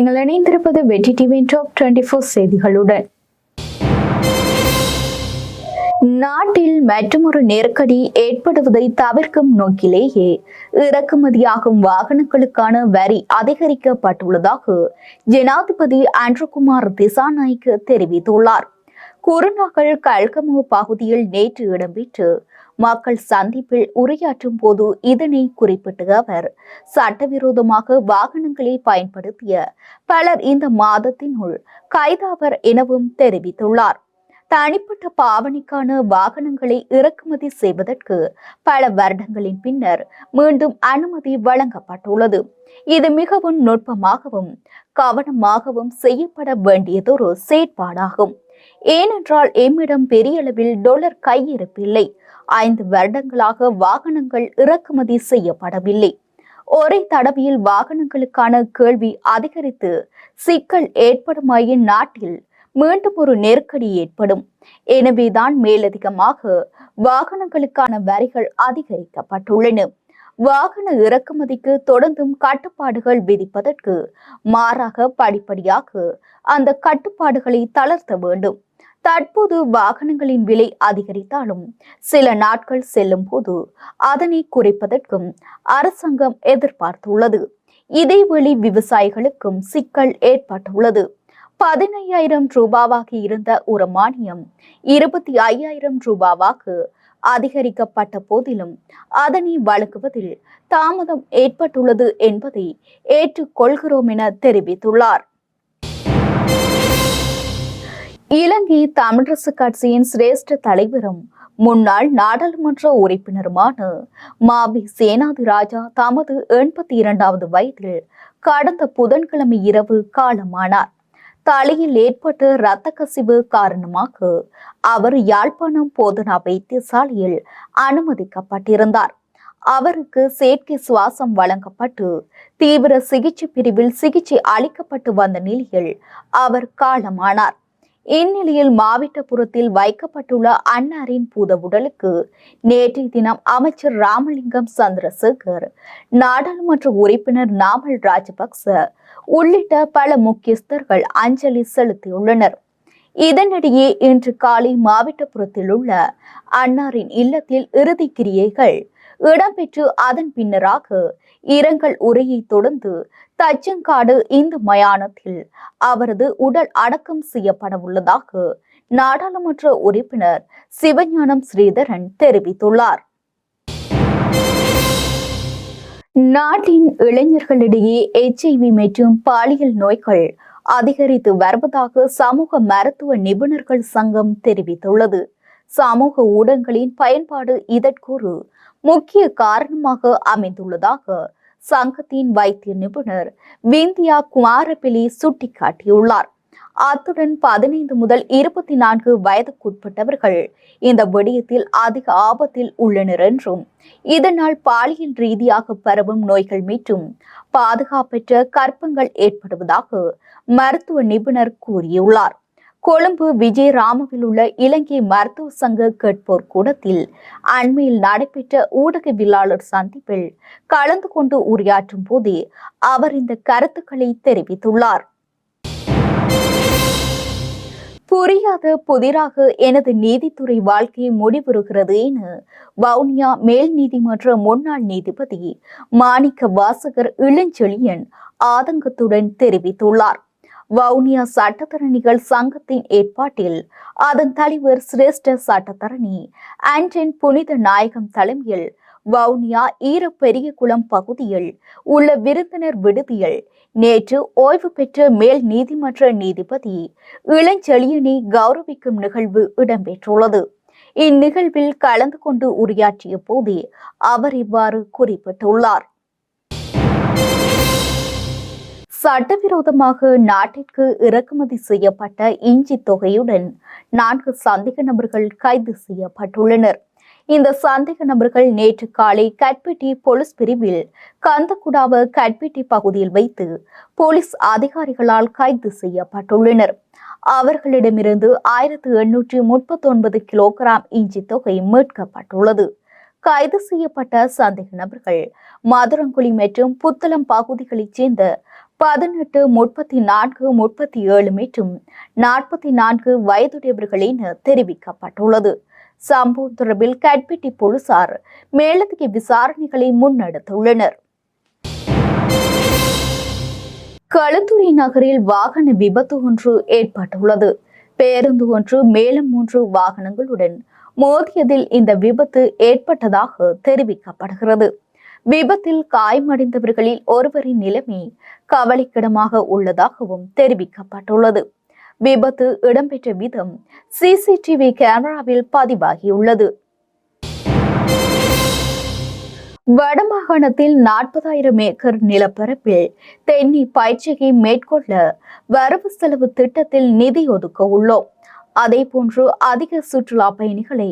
நீங்கள் இணைந்திருப்பது வெற்றி டிவி டாப் டுவெண்டி ஃபோர் செய்திகளுடன். நாட்டில் மற்றொரு நெருக்கடி ஏற்படுவதை தவிர்க்கும் நோக்கிலேயே இறக்குமதியாகும் வாகனங்களுக்கான வரி அதிகரிக்கப்பட்டுள்ளதாக ஜனாதிபதி ஆண்ட்ருகுமார் திசாநாய்க்கு தெரிவித்துள்ளார். குருநாகல் கல்கமு பகுதியில் நேற்று இடம்பெற்று மக்கள் சந்திப்பில் உரையாற்றும் போது இதனை குறிப்பிட்ட அவர். சட்டவிரோதமாக வாகனங்களை பயன்படுத்திய பலர் இந்த மாதத்தினுள் கைதாவர் எனவும் தெரிவித்துள்ளார். தனிப்பட்ட பாவனைக்கான வாகனங்களை இறக்குமதி செய்வதற்கு பல வருடங்களின் பின்னர் மீண்டும் அனுமதி வழங்கப்பட்டுள்ளது. இது மிகவும் நுட்பமாகவும் கவனமாகவும் செய்யப்பட வேண்டியதொரு செயற்பாடாகும். ஏனென்றால் எம்மிடம் பெரிய அளவில் டொலர் கையிருப்பில்லை. ஐந்து வருடங்களாக வாகனங்கள் இறக்குமதி செய்யப்படவில்லை. ஒரே தடவையில் வாகனங்களுக்கான கேள்வி அதிகரித்து சிக்கல் ஏற்படுமாயின் நாட்டில் மீண்டும் ஒரு நெருக்கடி ஏற்படும். எனவேதான் மேலதிகமாக வாகனங்களுக்கான வரிகள் அதிகரிக்கப்பட்டுள்ளன. வாகன இறக்குமதிக்கு தொடர்ந்தும் கட்டுப்பாடுகள் விதிப்பதற்கு மாறாக படிப்படியாக அந்த கட்டுப்பாடுகளை தளர்த்த வேண்டும். தற்போது வாகனங்களின் விலை அதிகரித்தாலும் சில நாட்கள் செல்லும் போது அதனை குறைப்பதற்கும் அரசாங்கம் எதிர்பார்த்துள்ளது. இதேவேளை விவசாயிகளுக்கும் சிக்கல் ஏற்பட்டுள்ளது. பதினையாயிரம் ரூபாவாக இருந்த ஒரு மானியம் இருபத்தி ஐயாயிரம் ரூபாவாக அதிகரிக்கப்பட்ட போதிலும் அதனை வழங்குவதில் தாமதம் ஏற்பட்டுள்ளது என்பதை ஏற்றுக்கொள்கிறோம் என தெரிவித்துள்ளார். இலங்கை தமிழரசு கட்சியின் சிரேஷ்ட தலைவரும் முன்னாள் நாடாளுமன்ற உறுப்பினருமான மாபி சேனாதி ராஜா தமது எண்பத்தி இரண்டாவது வயதில் கடந்த புதன்கிழமை இரவு காலமானார். தலையில் ஏற்பட்ட இரத்த கசிவு காரணமாக அவர் யாழ்ப்பாணம் போதனா வைத்தியசாலையில் அனுமதிக்கப்பட்டிருந்தார். அவருக்கு செயற்கை சுவாசம் வழங்கப்பட்டு தீவிர சிகிச்சை பிரிவில் சிகிச்சை அளிக்கப்பட்டு வந்த நிலையில் அவர் காலமானார். இந்நிலையில் மாவட்டபுரத்தில் வைக்கப்பட்டுள்ள அன்னாரின் பூத உடலுக்கு நேற்றைய தினம் அமைச்சர் ராமலிங்கம் சந்திரசேகர் நாடாளுமன்ற உறுப்பினர் நாமல் ராஜபக்ச உள்ளிட்ட பல முக்கியஸ்தர்கள் அஞ்சலி செலுத்தியுள்ளனர். இதனிடையே இன்று காலை மாவட்டபுரத்தில் உள்ள அன்னாரின் இல்லத்தில் இறுதி கிரியைகள் இடம்பெற்று அதன் பின்னராக இரங்கல் உரையை தொடர்ந்து தச்சங்காடு இந்து மயானத்தில் அவரது உடல் அடக்கம் செய்யப்பட உள்ளதாக நாடாளுமன்ற உறுப்பினர் சிவஞானம் ஸ்ரீதரன் தெரிவித்துள்ளார். நாட்டின் இளைஞர்களிடையே எச்ஐவி மற்றும் பாலியல் நோய்கள் அதிகரித்து வருவதாக சமூக மருத்துவ நிபுணர்கள் சங்கம் தெரிவித்துள்ளது. சமூக ஊடகங்களின் பயன்பாடு இதற்கொரு முக்கிய காரணமாக அமைந்துள்ளதாக சங்கத்தின் வைத்திய நிபுணர் விந்தியா குமாரபிலி சுட்டிக்காட்டியுள்ளார். அத்துடன் பதினைந்து முதல் இருபத்தி நான்கு வயதுக்குட்பட்டவர்கள் இந்த விடயத்தில் அதிக ஆபத்தில் உள்ளனர் என்றும் இதனால் பாலியல் ரீதியாக பரவும் நோய்கள் மீட்டும் பாதுகாப்பற்ற கற்பங்கள் ஏற்படுவதாக மருத்துவ நிபுணர் கூறியுள்ளார். கொழும்பு விஜய் ராமவில் உள்ள இலங்கை மருத்துவ சங்க கேட்போர் கூடத்தில் அண்மையில் நடைபெற்ற ஊடகவியலாளர் சந்திப்பில் கலந்து கொண்டு உரையாற்றும் போதே அவர் இந்த கருத்துக்களை தெரிவித்துள்ளார். புரியாத புதிராக எனது நீதித்துறை வாழ்க்கை முடிவுறுகிறது என வவுனியா மேல் நீதிமன்ற முன்னாள் நீதிபதி மாணிக்க வாசகர் இளஞ்செழியன் ஆதங்கத்துடன் தெரிவித்துள்ளார். வவுனியா சட்டத்தரணிகள் சங்கத்தின் ஏற்பாட்டில் அதன் தலைவர் சிரேஷ்ட சட்டத்தரணி ஆண்டன் புனித நாயகம் தலைமையில் வவுனியா ஈர பெரியகுளம் பகுதியில் உள்ள விருந்தினர் விடுதியில் நேற்று ஓய்வு பெற்ற மேல் நீதிமன்ற நீதிபதி இளஞ்செழியனை கௌரவிக்கும் நிகழ்வு இடம்பெற்றுள்ளது. இந்நிகழ்வில் கலந்து கொண்டு உரையாற்றிய போதே அவர் இவ்வாறு குறிப்பிட்டுள்ளார். சட்டவிரோதமாக நாட்டிற்கு இறக்குமதி செய்யப்பட்ட இஞ்சி தொகையுடன் நான்கு சந்தேக நபர்கள் கைது செய்யப்பட்டுள்ளனர். இந்த சந்தேக நபர்கள் நேற்று காலை கட்பிட்டி போலீஸ் பிரிவில் கந்தகுடாவ கட்பிட்டி பகுதியில் வைத்து போலீஸ் அதிகாரிகளால் கைது செய்யப்பட்டுள்ளனர். அவர்களிடமிருந்து ஆயிரத்து எண்ணூற்றி முப்பத்தி ஒன்பது கிலோகிராம் இஞ்சி தொகை மீட்கப்பட்டுள்ளது. கைது செய்யப்பட்ட சந்தேக நபர்கள் மதுரங்குழி மற்றும் புத்தளம் பகுதிகளைச் சேர்ந்த பதினெட்டு முப்பத்தி நான்கு முப்பத்தி ஏழு மற்றும் நாற்பத்தி நான்கு வயதுடையவர்கள் என தெரிவிக்கப்பட்டுள்ளது. சம்பவம் தொடர்பில் கட்பிட்டி போலீசார் மேலதிக விசாரணைகளை முன்னெடுத்துள்ளனர். களுத்துறை நகரில் வாகன விபத்து ஒன்று ஏற்பட்டுள்ளது. பேருந்து ஒன்று மேலும் மூன்று வாகனங்களுடன் மோதியதில் இந்த விபத்து ஏற்பட்டதாக தெரிவிக்கப்படுகிறது. விபத்தில் காயமடைந்தவர்களில் ஒருவரின் நிலைமை கவலைக்கிடமாக உள்ளதாகவும் தெரிவிக்கப்பட்டுள்ளது. விபத்து இடம்பெற்ற விதம் சிசிடிவி கேமராவில் பதிவாகியுள்ளது. வடமாகாணத்தில் நாற்பதாயிரம் ஏக்கர் நிலப்பரப்பில் தென்னி பயிற்சியை மேற்கொள்ள வரவு செலவு திட்டத்தில் நிதி ஒதுக்க உள்ளோம். அதே போன்று அதிக சுற்றுலா பயணிகளை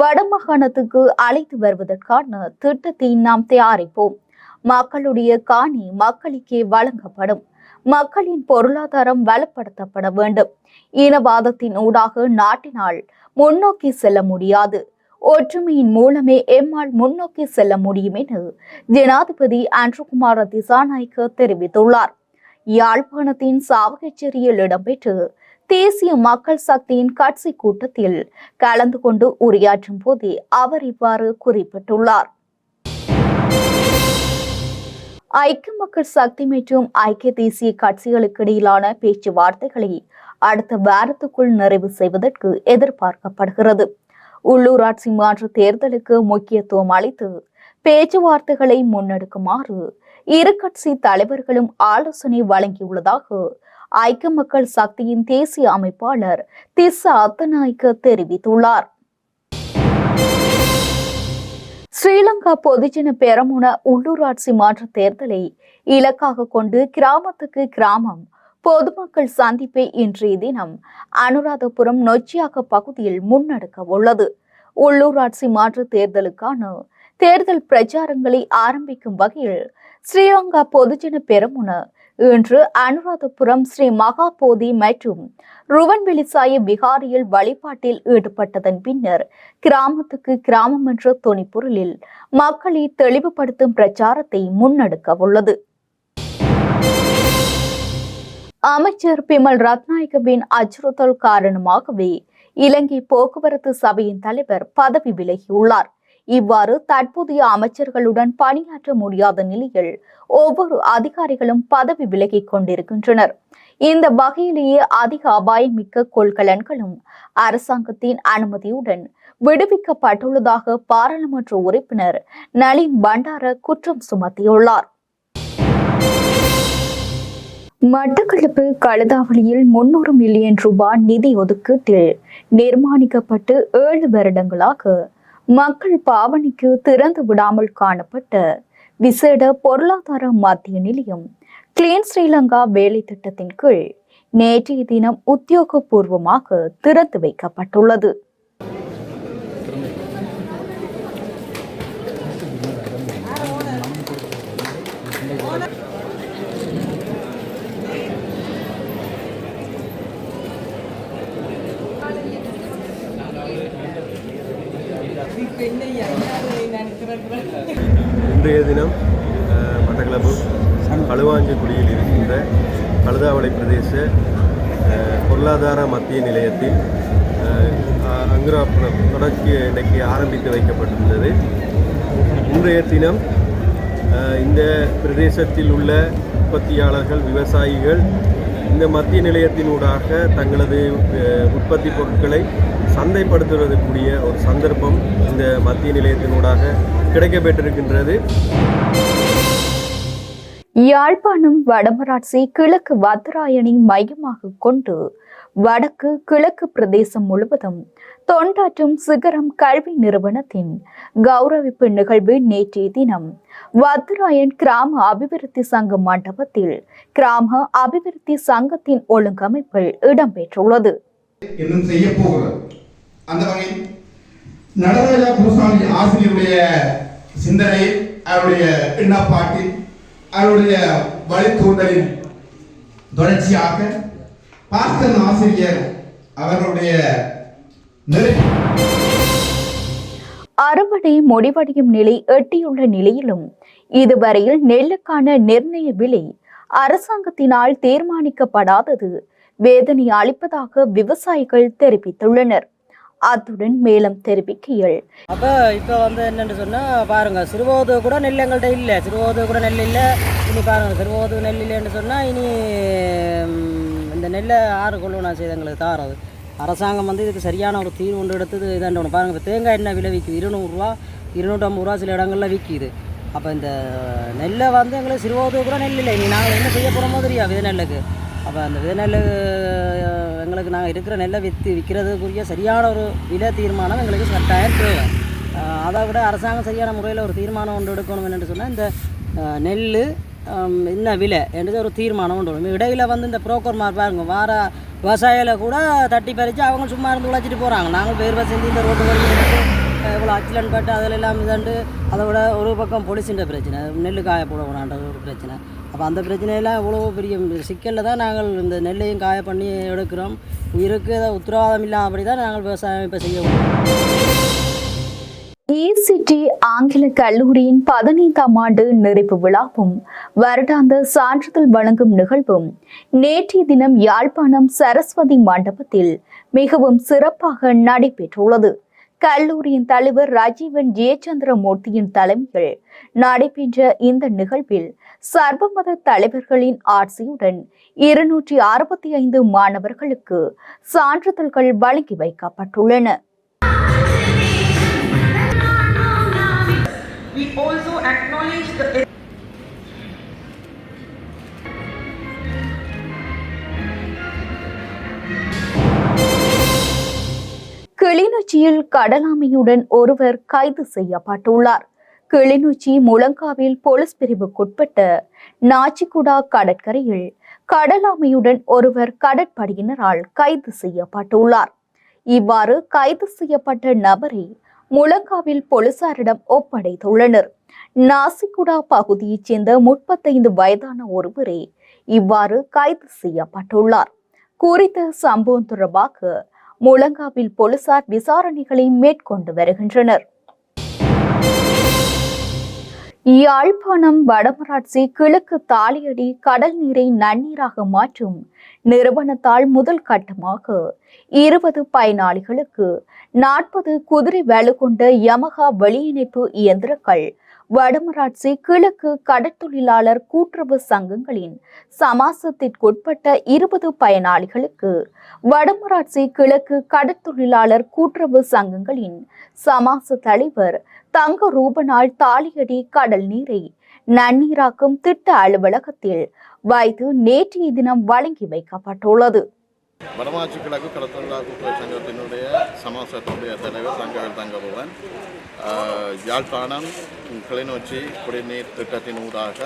வடமாகாணத்துக்கு அழைத்து வருவதற்கான திட்டத்தை நாம் தயாரிப்போம். மக்களுடைய காணி மக்களுக்கே வழங்கப்படும். மக்களின் பொருளாதாரம் வலுப்படுத்தப்பட வேண்டும். இனவாதத்தின் ஊடாக நாட்டினால் முன்னோக்கி செல்ல முடியாது. ஒற்றுமையின் மூலமே எம்மால் முன்னோக்கி செல்ல முடியும் என ஜனாதிபதி அன்றுகுமார திசாநாயக்க தெரிவித்துள்ளார். யாழ்ப்பாணத்தின் சாவகச்சேரியில் இடம்பெற்று தேசிய மக்கள் சக்தியின் கட்சி கூட்டத்தில் கலந்து கொண்டு உரையாற்றும் போதே அவர் இவ்வாறு குறிப்பிட்டுள்ளார். ஐக்கிய மக்கள் சக்தி மற்றும் ஐக்கிய தேசிய கட்சிகளுக்கு இடையிலான பேச்சுவார்த்தைகளை அடுத்த வாரத்துக்குள் நிறைவு செய்வதற்கு எதிர்பார்க்கப்படுகிறது. உள்ளூராட்சி மாற்று தேர்தலுக்கு முக்கியத்துவம் அளித்து பேச்சுவார்த்தைகளை முன்னெடுக்குமாறு இரு கட்சி தலைவர்களும் ஆலோசனை வழங்கியுள்ளதாக ஐக்கிய மக்கள் சக்தியின் தேசிய அமைப்பாளர் திசா அத்தநாயக்க தெரிவித்துள்ளார். ஸ்ரீலங்கா பொதுஜன பெரமுன உள்ளூராட்சி மாற்ற தேர்தலை இலக்காக கொண்டு கிராமத்துக்கு கிராமம் பொதுமக்கள் சந்திப்பை இன்றைய தினம் அனுராதபுரம் நொச்சியாக பகுதியில் முன்னெடுக்க உள்ளது. உள்ளூராட்சி மாற்று தேர்தலுக்கான தேர்தல் பிரச்சாரங்களை ஆரம்பிக்கும் வகையில் ஸ்ரீலங்கா பொதுஜன பெரமுன இன்று அனுராதபுரம் ஸ்ரீ மகாபோதி மற்றும் ருவன்வெளிசாய விகாரியில் வழிபாட்டில் ஈடுபட்டதன் பின்னர் கிராமத்துக்கு கிராமம் என்ற துணிப்பொருளில் மக்களை தெளிவுபடுத்தும் பிரச்சாரத்தை முன்னெடுக்க உள்ளது. அமைச்சர் பிமல் ரத்நாயகவின் அச்சுறுத்தல் காரணமாகவே இலங்கை போக்குவரத்து சபையின் தலைவர் பதவி விலகியுள்ளார். இவ்வாறு தற்போதைய அமைச்சர்களுடன் பணியாற்ற முடியாத நிலையில் ஒவ்வொரு அதிகாரிகளும் பதவி விலகிக் கொண்டிருக்கின்றனர். இந்த வகையிலேயே அதிக அபாயமிக்க கொள்கலன்களும் அரசாங்கத்தின் அனுமதியுடன் விடுவிக்கப்பட்டுள்ளதாக பாராளுமன்ற உறுப்பினர் நளின் பண்டார குற்றம் சுமத்தியுள்ளார். மட்டக்களப்பு கழுதாவளியில் முன்னூறு மில்லியன் ரூபாய் நிதி ஒதுக்கீட்டில் நிர்மாணிக்கப்பட்டு ஏழு வருடங்களாக மக்கள் பாவனைக்கு திறந்து விடாமல் காணப்பட்ட விசேட பொருளாதார மத்திய நிலையம் கிளீன் ஸ்ரீலங்கா வேலை திட்டத்தின் கீழ் நேற்றைய தினம் உத்தியோகபூர்வமாக திறந்து வைக்கப்பட்டுள்ளது. மத்திய நிலையத்தில் அஹ், தொடர்ச்சி இன்றைக்கு ஆரம்பித்து வைக்கப்பட்டிருந்தது. இன்றைய தினம் இந்த பிரதேசத்தில் உள்ள உற்பத்தியாளர்கள் விவசாயிகள் இந்த மத்திய நிலையத்தினூடாக தங்களது உற்பத்தி பொருட்களை சந்தைப்படுத்துவதற்குரிய ஒரு சந்தர்ப்பம் இந்த மத்திய நிலையத்தினூடாக கிடைக்கப்பெற்றிருக்கின்றது. யாழ்ப்பாணம் வடமராட்சி கிழக்கு வத்தராயணி மையமாக கொண்டு வடக்கு கிழக்கு பிரதேசம் முழுவதும் தொண்டாற்றும் சிகரம் கல்வி நிறுவனத்தின் கௌரவிப்பு நிகழ்வு நேற்றைய தினம் வத்ராயன் கிராம அபிவிருத்தி சங்க மண்டபத்தில் கிராம அபிவிருத்தி சங்கத்தின் ஒழுங்கமைப்பில் இடம்பெற்றுள்ளது. நடராஜா பூசாமி ஆசிரியருடைய சிந்தனை அவருடைய எண்ணப்பாட்டில் அவருடைய வழித்தூண்டலின் தொடர்ச்சியாக பாஸ்கர் ஆசிரியர் அவர்களுடைய நிறை அறுவடை முடிவடையும் நிலை எட்டியுள்ள நிலையிலும் இதுவரையில் நெல்லுக்கான நிர்ணய விலை அரசாங்கத்தினால் தீர்மானிக்கப்படாதது. வேதனை அளிப்பதாக விவசாயிகள் தெரிவித்துள்ளனர். அத்துடன் மேலும் தெரிவிக்கையில். அப்போ இப்போ வந்து என்னென்னு சொன்னால் பாருங்கள் சிறுவோது கூட நெல் எங்கள்கிட்ட இல்லை. சிறுவோது கூட நெல் இல்லை. இனி பாருங்கள் சிறுவோது நெல் இல்லைன்னு சொன்னால் இனி இந்த நெல்லை ஆறு கொள்ளுனா செய்து எங்களுக்கு தாரது. அரசாங்கம் வந்து இதுக்கு சரியான ஒரு தீர்வு ஒன்று எடுத்தது இதாண்ட ஒன்று. பாருங்கள் இப்போ தேங்காய் எண்ணெய் விலை விற்கிது. இருநூறுவா இருநூற்றம்பது ரூபா சில இடங்களில் விற்கிது. அப்போ இந்த நெல்லை வந்து எங்களுக்கு சிறுவோது கூட நெல் இல்லை. இனி நாங்கள் என்ன செய்ய போகிறோமோ தெரியாது விதை நெல்லுக்கு. அப்போ அந்த விதை நெல் எங்களுக்கு நாங்கள் இருக்கிற நெல்லை விற்று விற்கிறதுக்குரிய சரியான ஒரு விலை தீர்மானம் எங்களுக்கு கட்டாயம் தேவை. அதை விட அரசாங்கம் சரியான முறையில் ஒரு தீர்மானம் ஒன்று எடுக்கணும் என்னென்னு சொன்னால் இந்த நெல் என்ன விலை என்றது ஒரு தீர்மானம் ஒன்று வரும். வந்து இந்த புரோக்கர்மார் பாருங்க வார விவசாயிகளை கூட தட்டி பறித்து அவங்க சும்மா இருந்து உழைச்சிட்டு போகிறாங்க நாங்கள் பேர் செஞ்சு இந்த ரோட்டு வரைக்கும் இவ்வளோ ஆக்சிடென்ட் பட்டு அதில் எல்லாம் இதாண்டு அதை விட ஒரு பக்கம் பொலிசின்ற பிரச்சனை நெல் காய ஒரு பிரச்சனை அப்போ அந்த பிரச்சனையெல்லாம் இவ்வளோ பெரிய சிக்கலில் தான் நாங்கள் இந்த நெல்லையும் காய பண்ணி எடுக்கிறோம் உயிருக்கு உத்தரவாதம் உத்தரவாதம் இல்லாதபடி தான் நாங்கள் விவசாயம் இப்போ செய்ய இசிடி ஆங்கில கல்லூரியின் பதினைந்தாம் ஆண்டு நிறைவு விழாவும் வருடாந்த சான்றிதழ் வழங்கும் நிகழ்வும் நேற்றைய தினம் யாழ்ப்பாணம் சரஸ்வதி மண்டபத்தில் மிகவும் சிறப்பாக நடைபெற்றுள்ளது கல்லூரியின் தலைவர் ராஜீவன் ஜெயச்சந்திரமூர்த்தியின் தலைமையில் நடைபெற்ற இந்த நிகழ்வில் சர்வமத தலைவர்களின் ஆட்சியுடன் இருநூற்றி அறுபத்தி ஐந்து மாணவர்களுக்கு சான்றிதழ்கள் வழங்கி வைக்கப்பட்டுள்ளன We also acknowledge the கிளிநொச்சியில் கடலாமையுடன் ஒருவர் கைது செய்யப்பட்டுள்ளார். கிளிநொச்சி முழங்காவில் போலீஸ் பிரிவுக்குட்பட்ட நாச்சிக்குடா கடற்கரையில் கடலாமையுடன் ஒருவர் கடற்படையினரால் கைது செய்யப்பட்டுள்ளார். இவ்வாறு கைது செய்யப்பட்ட நபரை முழங்காவில் போலீசாரிடம் ஒப்படைத்துள்ளனர். நாசிக்குடா பகுதியைச் சேர்ந்த முப்பத்தைந்து வயதான ஒருவரே இவ்வாறு கைது செய்யப்பட்டுள்ளார். குறித்த சம்பவம் தொடர்பாக முழங்காவில் போலீசார் விசாரணைகளை மேற்கொண்டு வருகின்றனர். யாழ்ப்பாணம் வடமராட்சி கிழக்கு தாலியடி கடல் நீரை நன்னீராக மாற்றும் நிறுவனத்தால் முதல் கட்டமாக இருபது பயனாளிகளுக்கு நாற்பது குதிரை வேலு கொண்ட யமகா வெளியிணைப்பு இயந்திரங்கள் வடமராட்சி கிழக்கு கடற்தொழிலாளர் கூட்டுறவு சங்கங்களின் சமாசத்திற்குட்பட்ட இருபது பயனாளிகளுக்கு வடமராட்சி கிழக்கு கடற்தொழிலாளர் கூட்டுறவு சங்கங்களின் சமாச தலைவர் தங்க ரூபனால் தாலியடி கடல் நீரை நன்னீராக்கும் திட்ட அலுவலகத்தில் வைத்து நேற்றைய தினம் வழங்கி வைக்கப்பட்டுள்ளது. வடமாட்சி கிழக்கு கடற்தொழிலாளர் கூட்டுறவு சங்கத்தினுடைய சமாசத்தினுடைய தலைவர் தங்கவேல் தங்கபவன் யாழ்ப்பாணம் கிளிநொச்சி குடிநீர் திட்டத்தின் ஊடாக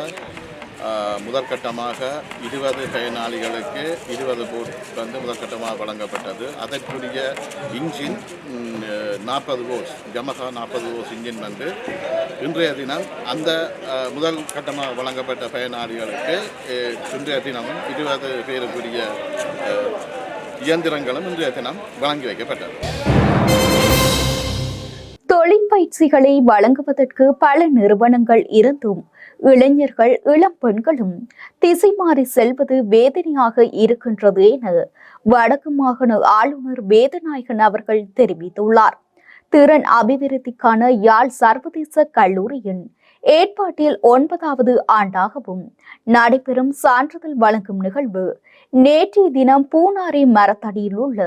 முதற்கட்டமாக இருபது பயனாளிகளுக்கு இருபது போட் வந்து முதற்கட்டமாக வழங்கப்பட்டது. அதற்குரிய இன்ஜின் நாற்பது வோஸ் ஜமகா நாற்பது வோஸ் இன்ஜின் வந்து இன்றைய தினம் அந்த முதல் கட்டமாக வழங்கப்பட்ட பயனாளிகளுக்கு இன்றைய தினமும் இருபது பேருக்குரிய இயந்திரங்களும் இன்றைய தினம் வழங்கி வைக்கப்பட்டது. பயிற்சிகளை வழங்குவதற்கு பல நிறுவனங்கள் இருந்தும் இளைஞர்கள் இளம் பெண்களும் திசை மாறி செல்வது வேதனையாக இருக்கின்றது என வடக்கு மாகாண ஆளுநர் வேதநாயகன் அவர்கள் தெரிவித்துள்ளார். திறன் அபிவிருத்திக்கான யாழ் சர்வதேச கல்லூரியின் ஏற்பாட்டில் ஒன்பதாவது ஆண்டாகவும் நடைபெறும் சான்றிதழ் வழங்கும் நிகழ்வு நேற்றைய தினம் பூனாரி மரத்தடியில் உள்ள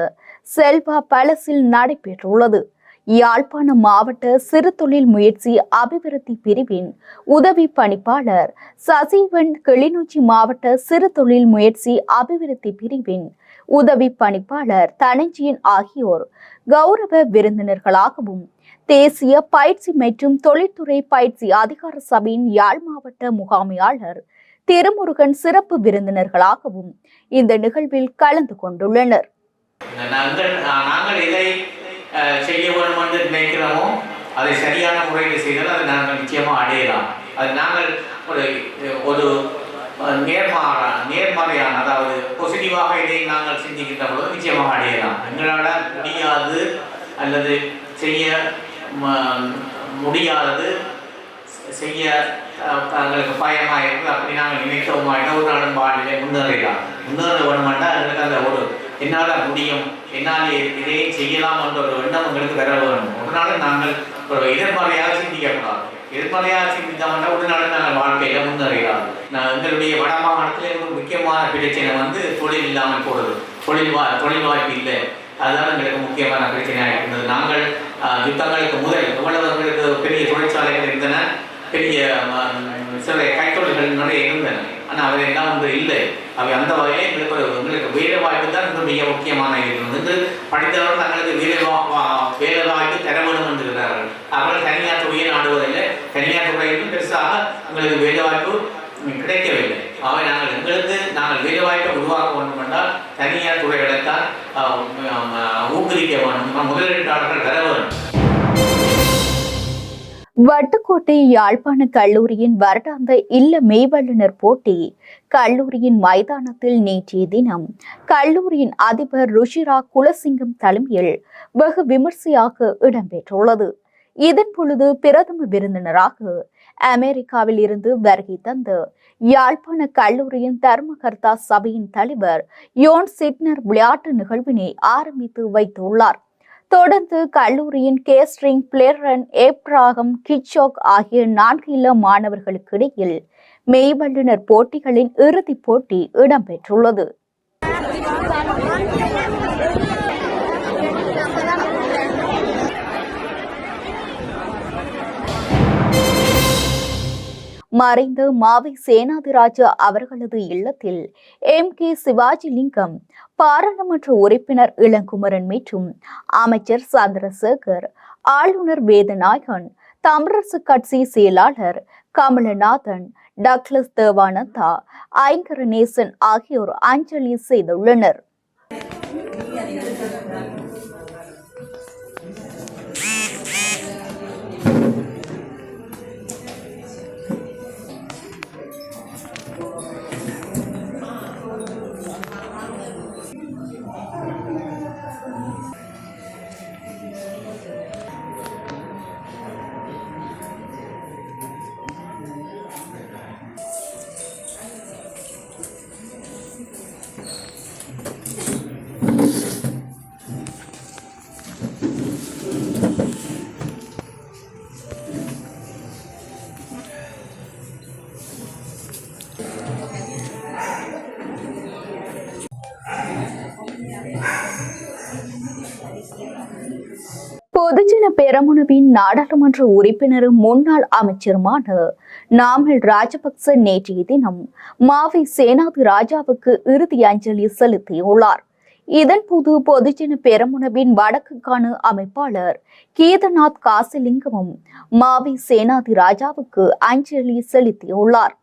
செல்வா பலசில் நடைபெற்றுள்ளது. யாழ்ப்பாணம் மாவட்ட சிறு தொழில் முயற்சி அபிவிருத்தி பிரிவின் உதவி பணிப்பாளர் சசிவன் கிளிநொச்சி மாவட்ட சிறு தொழில் முயற்சி அபிவிருத்தி பிரிவின் உதவி பணிப்பாளர் தனஞ்சியன் ஆகியோர் கௌரவ விருந்தினர்களாகவும் தேசிய பயிற்சி மற்றும் தொழில்துறை பயிற்சி அதிகார சபையின் யாழ் மாவட்ட முகாமையாளர் திருமுருகன் சிறப்பு விருந்தினர்களாகவும் இந்த நிகழ்வில் கலந்து கொண்டுள்ளனர். செய்ய வேண்டும் என்று நினைக்கிறோமோ அதை சரியான முறையில் செய்தால் அதை நாங்கள் நிச்சயமாக அடையலாம். அது நாங்கள் ஒரு ஒரு அஹ், நேர்மாற நேர்மறையான அதாவது பாசிட்டிவாக இதை நாங்கள் சிந்திக்கின்ற பொழுது நிச்சயமாக அடையலாம். எங்களால் முடியாது அல்லது செய்ய ம- முடியாதது செய்ய தங்களுக்கு பயமாக இருக்குது அப்படி நாங்கள் நினைத்தோமா ஒரு நாளும் பாடிலே முன்னேறலாம் முன்னேற வேணுமெண்டா எங்களுக்கு அந்த ஒரு என்னால் முடியும் என்னால் இதை செய்யலாம் என்ற ஒரு எண்ணம் உங்களுக்கு வர வேண்டும். உடனால நாங்கள் ஒரு எதிர்மறையாக சிந்திக்கக்கூடாது. எதிர்மறையாக சிந்தித்தோம்னா ஒரு நாங்கள் வாழ்க்கையில முன்னேறலாம் நான் எங்களுடைய வட மாகாணத்தில் ஒரு முக்கியமான பிரச்சனை வந்து தொழில் இல்லாமல் போடுது தொழில் வா தொழில் வாய்ப்பு இல்லை. அதுதான் எங்களுக்கு முக்கியமான பிரச்சனையாக இருந்தது நாங்கள் யுத்தங்களுக்கு முதல் எவ்வளவு எங்களுக்கு பெரிய தொழிற்சாலைகள் இருந்தன. பெரிய சில கைத்தொழில்கள் நிறைய இருந்தன. ஆனால் அவை எல்லாம் வந்து இல்லை. அவை அந்த வகையில் எங்களுக்கு எங்களுக்கு வேலை வாய்ப்பு தான் இன்று மிக முக்கியமான இருந்தது படித்தவர்கள் தங்களுக்கு வேலை வேலை வாய்ப்பு தர வேண்டும் என்கிறார்கள் அவர்கள் தனியார் துறையை நாடுவதில்லை. தனியார் துறையிலும் பெருசாக எங்களுக்கு வேலை வாய்ப்பு கிடைக்கவில்லை. அவை நாங்கள் எங்களுக்கு நாங்கள் வேலை வாய்ப்பை உருவாக்க வேண்டும் என்றால் தனியார் துறைகளைத்தான் ஊக்குவிக்க வேண்டும். முதலீட்டாளர்கள் தர வேண்டும். வட்டுக்கோட்டை யாழ்ப்பாண கல்லூரியின் வருடாந்த இல்ல மெய்வல்லுனர் போட்டி கல்லூரியின் மைதானத்தில் நேற்றைய தினம் கல்லூரியின் அதிபர் ருஷிரா குலசிங்கம் தலைமையில் வெகு விமர்சையாக இடம்பெற்றுள்ளது. இதன் பொழுது பிரதம விருந்தினராக அமெரிக்காவில் இருந்து வருகை தந்து யாழ்ப்பாண கல்லூரியின் தர்மகர்த்தா சபையின் தலைவர் யோன் சிட்னர் விளையாட்டு நிகழ்வினை ஆரம்பித்து வைத்துள்ளார். தொடர்ந்து கல்லூரியின் கேஸ்ட்ரிங் பிளேரன் ஏப்ராகம் கிச்சோக் ஆகிய நான்கு இல்ல மாணவர்களுக்கிடையில் மெய்வல்லுனர் போட்டிகளின் இறுதிப் போட்டி இடம்பெற்றுள்ளது. மறைந்த மாவை சேனாதிராஜா அவர்களது இல்லத்தில் எம் கே சிவாஜி லிங்கம் பாராளுமன்ற உறுப்பினர் இளங்குமரன் மற்றும் அமைச்சர் சந்திரசேகர் ஆளுநர் வேதநாயகன் தமிழரசு கட்சி செயலாளர் கமலநாதன் டக்ளஸ் தேவானந்தா ஐங்கரநேசன் ஆகியோர் அஞ்சலி செய்துள்ளனர். பொதுஜன பெரமுனவின் நாடாளுமன்ற உறுப்பினரும் முன்னாள் அமைச்சருமான நாமல் ராஜபக்ச நேற்றைய தினம் மாவை சேனாதி ராஜாவுக்கு இறுதி அஞ்சலி செலுத்தியுள்ளார். இதன்போது பொதுஜன பெரமுனவின் வடக்குக்கான அமைப்பாளர் கீதநாத் காசிலிங்கமும் மாவை சேனாதி ராஜாவுக்கு அஞ்சலி செலுத்தியுள்ளார்.